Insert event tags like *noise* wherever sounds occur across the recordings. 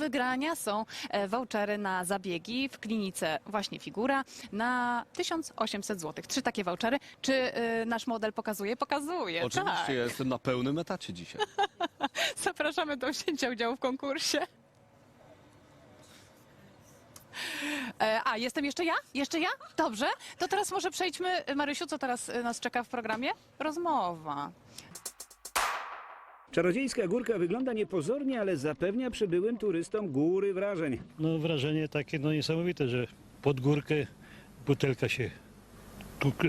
wygrania są e, vouchery na zabiegi w klinice właśnie Figura na 1800 zł. Trzy takie vouchery. Czy e, nasz model pokazuje? Pokazuje, Oczywiście, tak. ja jestem na pełnym etacie dzisiaj. *laughs* Zapraszamy do wzięcia udziału w konkursie. E, A, jestem jeszcze ja? Jeszcze ja? Dobrze. To teraz może przejdźmy. Marysiu, co teraz nas czeka w programie? Rozmowa. Czarodziejska górka wygląda niepozornie, ale zapewnia przybyłym turystom góry wrażeń. No wrażenie takie no niesamowite, że pod górkę butelka się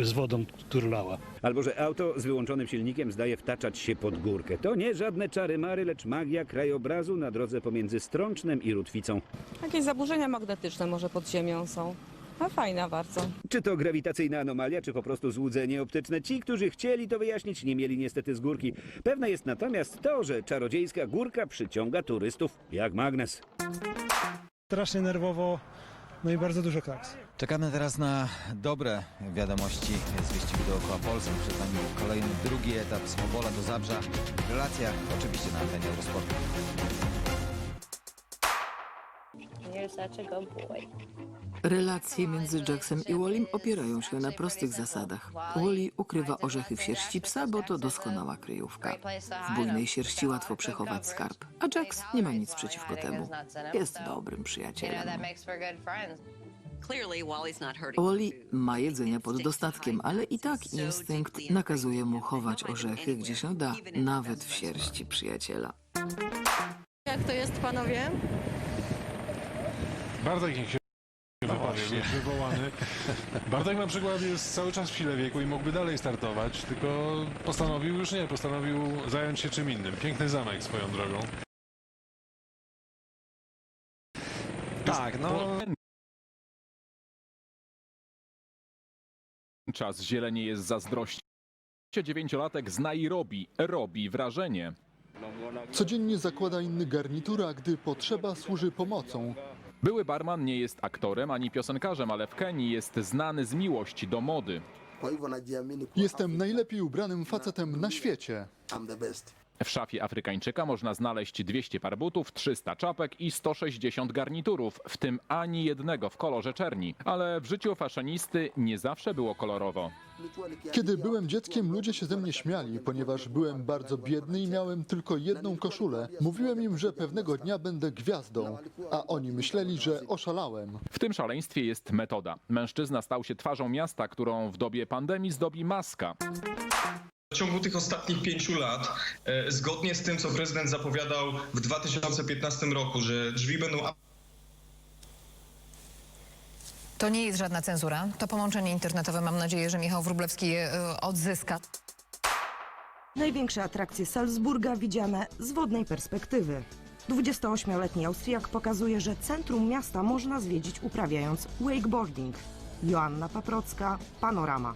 z wodą turlała. Albo że auto z wyłączonym silnikiem zdaje wtaczać się pod górkę. To nie żadne czary mary, lecz magia krajobrazu na drodze pomiędzy Strącznem i Rutwicą. Jakieś zaburzenia magnetyczne może pod ziemią są. No fajna bardzo. Czy to grawitacyjna anomalia, czy po prostu złudzenie optyczne? Ci, którzy chcieli to wyjaśnić, nie mieli niestety z górki. Pewne jest natomiast to, że czarodziejska górka przyciąga turystów jak magnes. strasznie nerwowo, no i bardzo dużo klaks. Czekamy teraz na dobre wiadomości z wyścigu dookoła Polski. Przed nami kolejny, drugi etap z Mobola do Zabrza. Relacja oczywiście na antenie Eurosportu. Relacje między Jacksem i Wallim opierają się na prostych zasadach. Wally ukrywa orzechy w sierści psa, bo to doskonała kryjówka. W bujnej sierści łatwo przechować skarb, a Jax nie ma nic przeciwko temu. Jest dobrym przyjacielem. Wally ma jedzenia pod dostatkiem, ale i tak instynkt nakazuje mu chować orzechy gdzie się da, nawet w sierści przyjaciela. Jak to jest, panowie? Bartek niech się wypowie, jest wywołany. Bartek na przykład jest cały czas w sile wieku i mógłby dalej startować, tylko postanowił już nie, postanowił zająć się czym innym. Piękny zamek swoją drogą. Tak, no Czas zieleni jest zazdrości. Dziewięciolatek z Nairobi robi wrażenie. Codziennie zakłada inny garnitur, a gdy potrzeba służy pomocą. Były barman nie jest aktorem ani piosenkarzem, ale w Kenii jest znany z miłości do mody. Jestem najlepiej ubranym facetem na świecie. W szafie Afrykańczyka można znaleźć 200 par butów, 300 czapek i 160 garniturów, w tym ani jednego w kolorze czerni. Ale w życiu faszionisty nie zawsze było kolorowo. Kiedy byłem dzieckiem, ludzie się ze mnie śmiali, ponieważ byłem bardzo biedny i miałem tylko jedną koszulę. Mówiłem im, że pewnego dnia będę gwiazdą, a oni myśleli, że oszalałem. W tym szaleństwie jest metoda. Mężczyzna stał się twarzą miasta, którą w dobie pandemii zdobi maska. W ciągu tych ostatnich pięciu lat, e, zgodnie z tym, co prezydent zapowiadał w 2015 roku, że drzwi będą To nie jest żadna cenzura. To połączenie internetowe. Mam nadzieję, że Michał Wróblewski je y, odzyska. Największe atrakcje Salzburga widziane z wodnej perspektywy. 28-letni Austriak pokazuje, że centrum miasta można zwiedzić uprawiając wakeboarding. Joanna Paprocka, Panorama.